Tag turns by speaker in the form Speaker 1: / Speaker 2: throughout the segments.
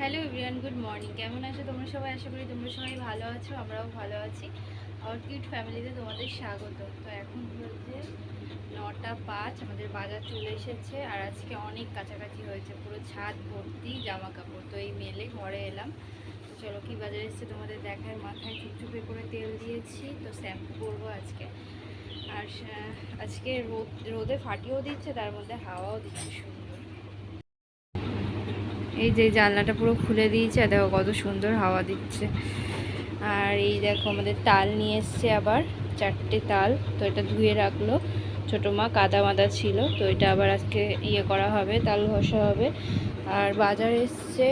Speaker 1: Hello everyone, good morning. কেমন আছো তোমরা সবাই? আশা করি তোমরা সবাই ভালো আছো, আমরাও ভালো আছি। আমার কিউট ফ্যামিলিতে তোমাদের স্বাগত। তো এখন হচ্ছে নটা পাঁচ, আমাদের বাজার চলে এসেছে আর আজকে অনেক কাছাকাছি হয়েছে। পুরো ছাদ ভর্তি জামা কাপড় তো এই মেলে ঘরে এলাম। তো চলো, কি বাজারে এসছে তোমাদের দেখায় মাথায় চুপচুপে করে তেল দিয়েছি, তো শ্যাম্পু করব আজকে। আর আজকে রোদ, রোদে ফাটিয়েও দিচ্ছে, তার মধ্যে হাওয়াও দিচ্ছে। এই যে জানলাটা পুরো খুলে দিয়েছে, আর দেখো কত সুন্দর হাওয়া দিচ্ছে। আর এই দেখো আমাদের তাল নিয়ে এসছে আবার, চারটে তাল, তো এটা ধুয়ে রাখল। ছোটো মা কাদা মাদা ছিল, তো এটা আবার আজকে ইয়ে করা হবে, তাল ঘষা হবে। আর বাজার এসছে,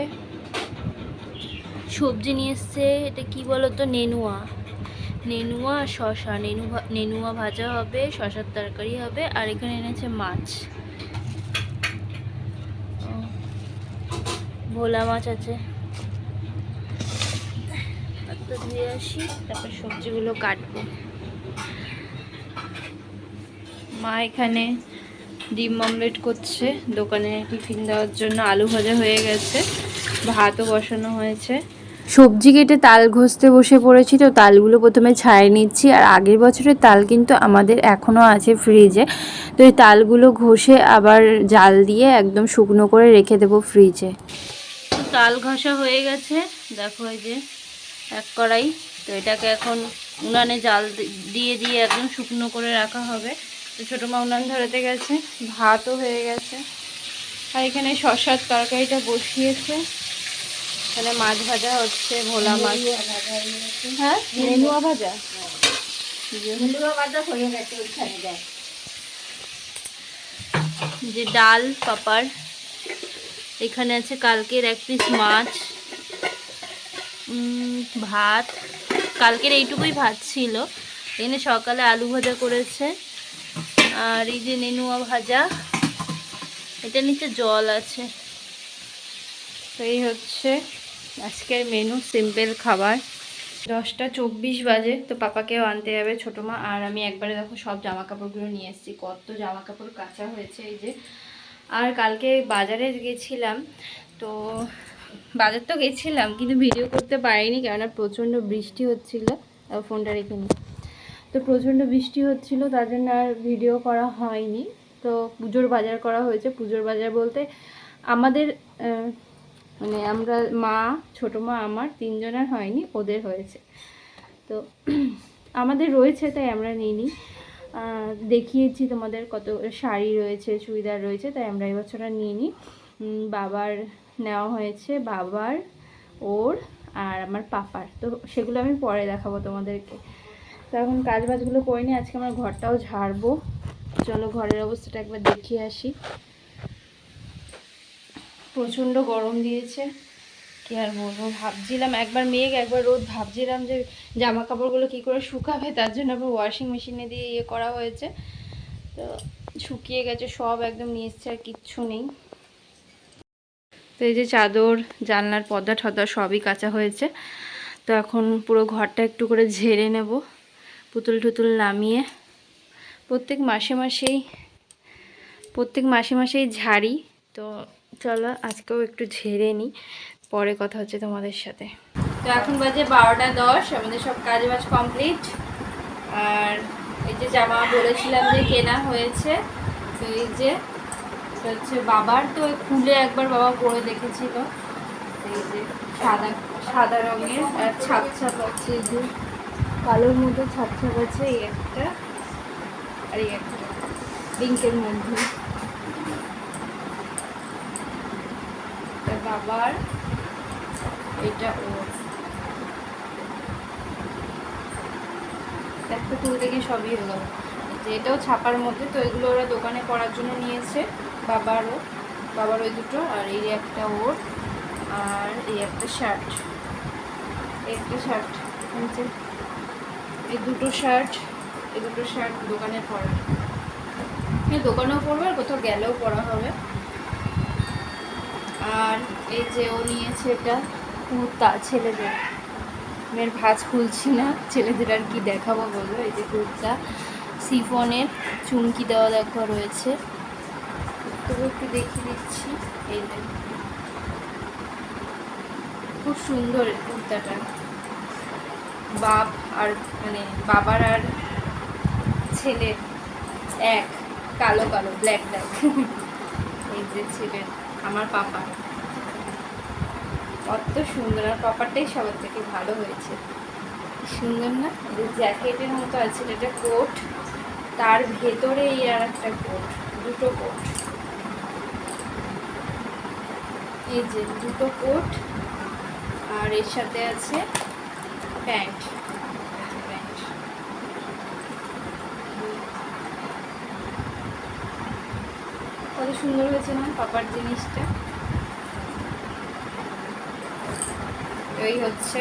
Speaker 1: সবজি নিয়ে এসছে, এটা কি বলো তো নেনুয়া। নেনুয়া আর শশা নেনুভা, নেনুয়া ভাজা হবে শশার তরকারি হবে, আর এখানে এনেছে মাছ। ভোলা মাছ আছে। ধুয়ে আসি, তারপর সবজিগুলো কাটবো। মা এখানে ডিম অমলেট করছে, দোকানে টিফিন দেওয়ার জন্য আলু ভাজা হয়ে গেছে, ভাতও বসানো হয়েছে। সবজি কেটে তাল ঘষতে বসে পড়েছি, তো তালগুলো প্রথমে ছাড়িয়ে নিচ্ছি, আর আগের বছরের তাল কিন্তু আমাদের এখনও আছে ফ্রিজে। তো এই তালগুলো ঘষে আবার জাল দিয়ে একদম শুকনো করে রেখে দেবো ফ্রিজে। তাল ঘষা হয়ে গেছে। দেখো এই যে এক কড়াই। তো এটাকে এখন উনানে জাল দিয়ে দিয়ে একদম শুকনো করে রাখা হবে। তো ছোটো মা উনান ধরাতে গেছে। ভাতও হয়ে গেছে। আর এখানে শশার তরকারিটা বসিয়েছে। এখানে মাছ ভাজা হচ্ছে ভোলা মাছ। হ্যাঁ? নেনুয়া ভাজা? যে ডাল পাপার এখানে আছে কালকের এক পিস মাছ ভাত। কালকের এইটুকুই ভাত ছিল। এখানে সকালে আলু ভাজা করেছে। আর এই যে নেনুয়া ভাজা, এটা নিচে জল আছে। এই হচ্ছে আজকের মেনু সিম্পল খাবার। দশটা চব্বিশ বাজে, তো পাপাকেও আনতে যাবে ছোটো মা। আর আমি একবারে দেখো সব জামা কাপড়গুলো নিয়ে এসেছি। কত জামা কাপড় কাঁচা হয়েছে, এই যে আর কালকে বাজারে গেছিলাম, তো বাজার তো গেছিলাম, কিন্তু ভিডিও করতে পারিনি কেননা প্রচণ্ড বৃষ্টি হচ্ছিল ফোনটা রেখে নিই তো প্রচণ্ড বৃষ্টি হচ্ছিল, তার জন্য আর ভিডিও করা হয়নি। তো পুজোর বাজার করা হয়েছে, পুজোর বাজার বলতে আমাদের মানে আমরা মা, ছোটো মা, আমার তিনজনের হয়নি, ওদের হয়েছে। তো আমাদের রয়েছে, তাই আমরা নিই দেখিয়েছি তোমাদের কত শাড়ি রয়েছে চুড়িদার রয়েছে তাই আমরা এবছর আর নিইনি উম, বাবার নেওয়া হয়েছে বাবার ওর আর আমার পাপার। তো সেগুলো আমি পরে দেখাবো তোমাদেরকে। তো এখন কাজ বাজগুলো নিই আজকে আমার ঘরটাও ঝাড়বো। চলো ঘরের অবস্থাটা একবার দেখিয়ে আসি। প্রচণ্ড গরম দিয়েছে। কি আর বলব? ভাবছিলাম একবার মেঘ, একবার রোদ, ভাবছিলাম যে জামা কাপড়গুলো কী করে শুকাবে, তার জন্য আবার ওয়াশিং মেশিনে দিয়ে ইয়ে করা হয়েছে। তো শুকিয়ে গেছে, সব একদম নিয়ে আর কিচ্ছু নেই। তো এই যে চাদর, জানলার পর্দা ঠদা সবই কাঁচা হয়েছে। তো এখন পুরো ঘরটা একটু করে ঝেড়ে নেব, পুতুল টুতুল নামিয়ে। প্রত্যেক মাসে মাসেই, প্রত্যেক মাসে মাসেই ঝাড়ি। তো চলো আজকেও একটু ঝেড়ে নিই। পরে কথা হচ্ছে তোমাদের সাথে। তো এখন বাজে বারোটা দশ, আমাদের সব কাজ বাজ কমপ্লিট আর এই যে জামা বলেছিলাম যে কেনা হয়েছে, তো এই যে হচ্ছে বাবার, তো খুলে একবার বাবা পরে দেখেছিল। এই যে সাদা সাদা রঙের আর ছাপ ছাপ আছে যে। কালোর মধ্যে ছাপ ছাপ আছে এই একটা, আর এই একটা পিঙ্কের মধ্যে। বাবার এটা ওর একটা তুলতে গিয়ে সবই গেল। যে এটাও ছাপার মধ্যে, তো এগুলো ওরা দোকানে পড়ার জন্য নিয়েছে, বাবারও। বাবার ওই দুটো, আর এই একটা ওর, আর এই একটা শার্ট একটা শার্ট এই দুটো শার্ট এই দুটো শার্ট দোকানে পরা। হ্যাঁ দোকানেও পরবে, আর কোথাও গেলেও পরা হবে। আর এই যে ও নিয়েছে এটা কুর্তা, ছেলেদের। মেয়ের ভাঁজ খুলছি না, ছেলেদের আর কি দেখাবো বলো? এই যে কুর্তা সিফনের চুমকি দেওয়া দেখা রয়েছে। তবু একটু দেখিয়ে দিচ্ছি। এই খুব সুন্দর কুর্তাটা। বাপ আর মানে বাবার আর ছেলের এক, কালো কালো ব্ল্যাক ব্ল্যাক এই যে ছেলের, আমার পাপা। কত সুন্দর, আর পাপারটাই সবার থেকে ভালো হয়েছে। সুন্দর না? জ্যাকেটের মতো আছে, এটা কোট। তার ভেতরে এই আর একটা কোট, দুটো কোট। এই যে দুটো কোট, আর এর সাথে আছে প্যান্ট। প্যান্ট কত সুন্দর হয়েছে না পাপার জিনিসটা? এই হচ্ছে।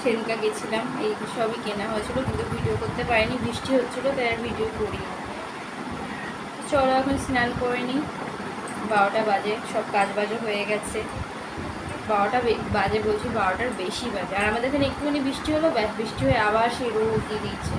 Speaker 1: সেদিনকা গেছিলাম, এই সবই কেনা হয়েছিল, কিন্তু ভিডিও করতে পারিনি, বৃষ্টি হচ্ছিল, তাই আর ভিডিও করি চলো এখন স্নান করে নিই। বারোটা বাজে, সব কাজ বাজও হয়ে গেছে। বারোটা বাজে বলছি, বারোটার বেশি বাজে। আর আমাদের এখানে একটুখানি বৃষ্টি হলো, ব্যাস, বৃষ্টি হয়ে আবার সেই রোদ দিয়ে দিচ্ছে